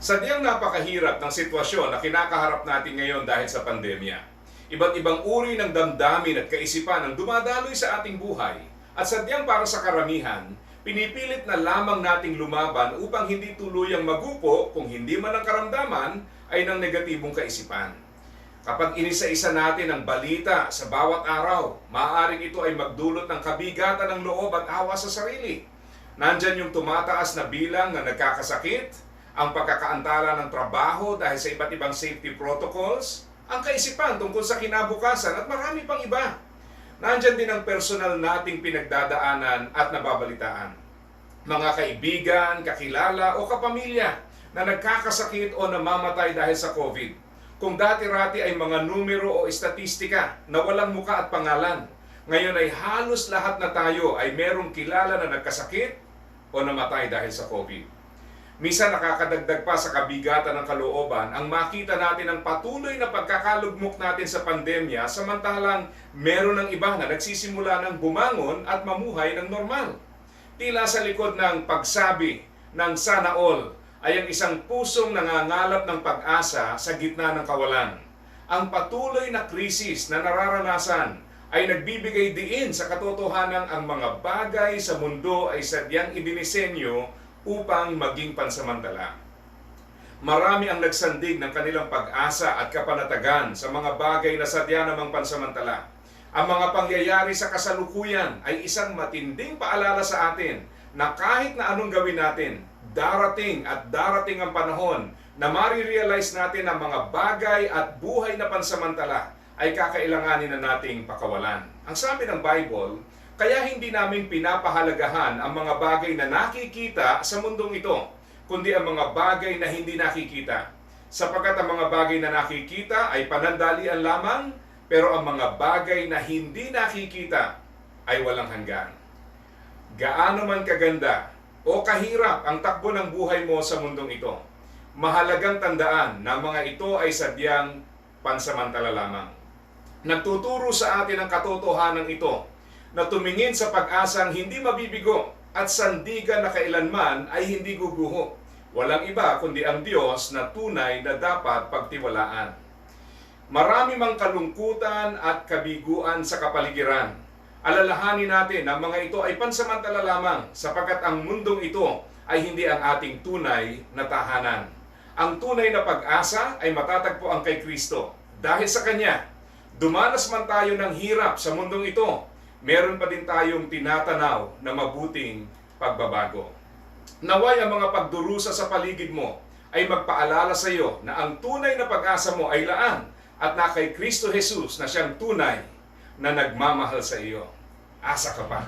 Sadyang napakahirap ng sitwasyon na kinakaharap natin ngayon dahil sa pandemya. Iba't ibang uri ng damdamin at kaisipan ang dumadaloy sa ating buhay at sadyang para sa karamihan, pinipilit na lamang nating lumaban upang hindi tuluyang magupo kung hindi man ang karamdaman ay ng negatibong kaisipan. Kapag inisa-isa natin ang balita sa bawat araw, maaaring ito ay magdulot ng kabigatan ng loob at awa sa sarili. Nandyan yung tumataas na bilang na nagkakasakit, ang pagkakaantala ng trabaho dahil sa iba't ibang safety protocols, ang kaisipan tungkol sa kinabukasan at marami pang iba. Nandyan din ang personal nating pinagdadaanan at nababalitaan. Mga kaibigan, kakilala o kapamilya na nagkakasakit o namamatay dahil sa COVID. Kung dati-rati ay mga numero o estatistika na walang muka at pangalan, ngayon ay halos lahat na tayo ay merong kilala na nagkasakit o namatay dahil sa COVID. Misa nakakadagdag pa sa kabigatan ng kalooban ang makita natin ang patuloy na pagkakalugmok natin sa pandemya samantalang meron ng iba na nagsisimula ng bumangon at mamuhay ng normal. Tila sa likod ng pagsabi ng sana all ay ang isang pusong nangangalap ng pag-asa sa gitna ng kawalan. Ang patuloy na krisis na nararanasan ay nagbibigay diin sa katotohanan ang mga bagay sa mundo ay sadyang idinisenyo upang maging pansamantala. Marami ang nagsandig ng kanilang pag-asa at kapanatagan sa mga bagay na sadya namang pansamantala. Ang mga pangyayari sa kasalukuyan ay isang matinding paalala sa atin na kahit na anong gawin natin, darating at darating ang panahon na marirealize natin ang mga bagay at buhay na pansamantala ay kakailanganin na nating pakawalan. Ang sabi ng Bible, kaya hindi namin pinapahalagahan ang mga bagay na nakikita sa mundong ito, kundi ang mga bagay na hindi nakikita. Sapagkat ang mga bagay na nakikita ay panandalian lamang, pero ang mga bagay na hindi nakikita ay walang hanggan. Gaano man kaganda o kahirap ang takbo ng buhay mo sa mundong ito, mahalagang tandaan na mga ito ay sadyang pansamantala lamang. Nagtuturo sa atin ang katotohanan ito na tumingin sa pag-asang hindi mabibigo at sandigan na kailanman ay hindi guguho. Walang iba kundi ang Diyos na tunay na dapat pagtiwalaan. Marami mang kalungkutan at kabiguan sa kapaligiran. Alalahanin natin na mga ito ay pansamantala lamang sapagkat ang mundong ito ay hindi ang ating tunay na tahanan. Ang tunay na pag-asa ay matatagpuan kay Kristo. Dahil sa Kanya, dumanas man tayo ng hirap sa mundong ito, meron pa din tayong tinatanaw na mabuting pagbabago. Naway ang mga pagdurusa sa paligid mo ay magpaalala sa iyo na ang tunay na pag-asa mo ay laan at na kay Kristo Jesus na siyang tunay na nagmamahal sa iyo. Asa ka pa.